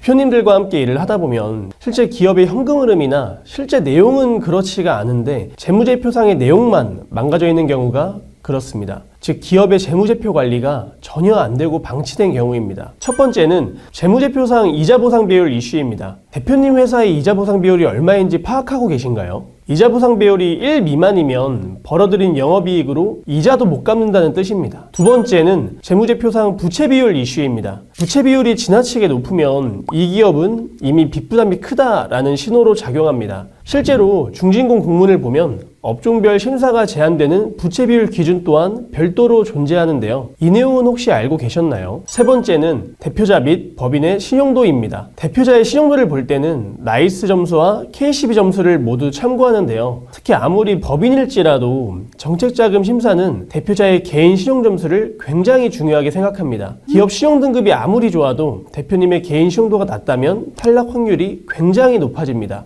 대표님들과 함께 일을 하다 보면 실제 기업의 현금 흐름이나 실제 내용은 그렇지가 않은데 재무제표상의 내용만 망가져 있는 경우가 그렇습니다. 즉 기업의 재무제표 관리가 전혀 안 되고 방치된 경우입니다. 첫 번째는 재무제표상 이자 보상 비율 이슈입니다. 대표님 회사의 이자 보상 비율이 얼마인지 파악하고 계신가요? 이자 보상 비율이 1 미만이면 벌어들인 영업이익으로 이자도 못 갚는다는 뜻입니다. 두 번째는 재무제표상 부채 비율 이슈입니다. 부채 비율이 지나치게 높으면 이 기업은 이미 빚 부담이 크다라는 신호로 작용합니다. 실제로 중진공 공문을 보면 업종별 심사가 제한되는 부채 비율 기준 또한 별도로 존재하는데요. 이 내용은 혹시 알고 계셨나요? 세 번째는 대표자 및 법인의 신용도입니다. 대표자의 신용도를 볼 때는 나이스 점수와 KCB 점수를 모두 참고하는데요. 특히 아무리 법인일지라도 정책자금 심사는 대표자의 개인 신용 점수를 굉장히 중요하게 생각합니다. 기업 신용 등급이 아무리 좋아도 대표님의 개인 신용도가 낮다면 탈락 확률이 굉장히 높아집니다.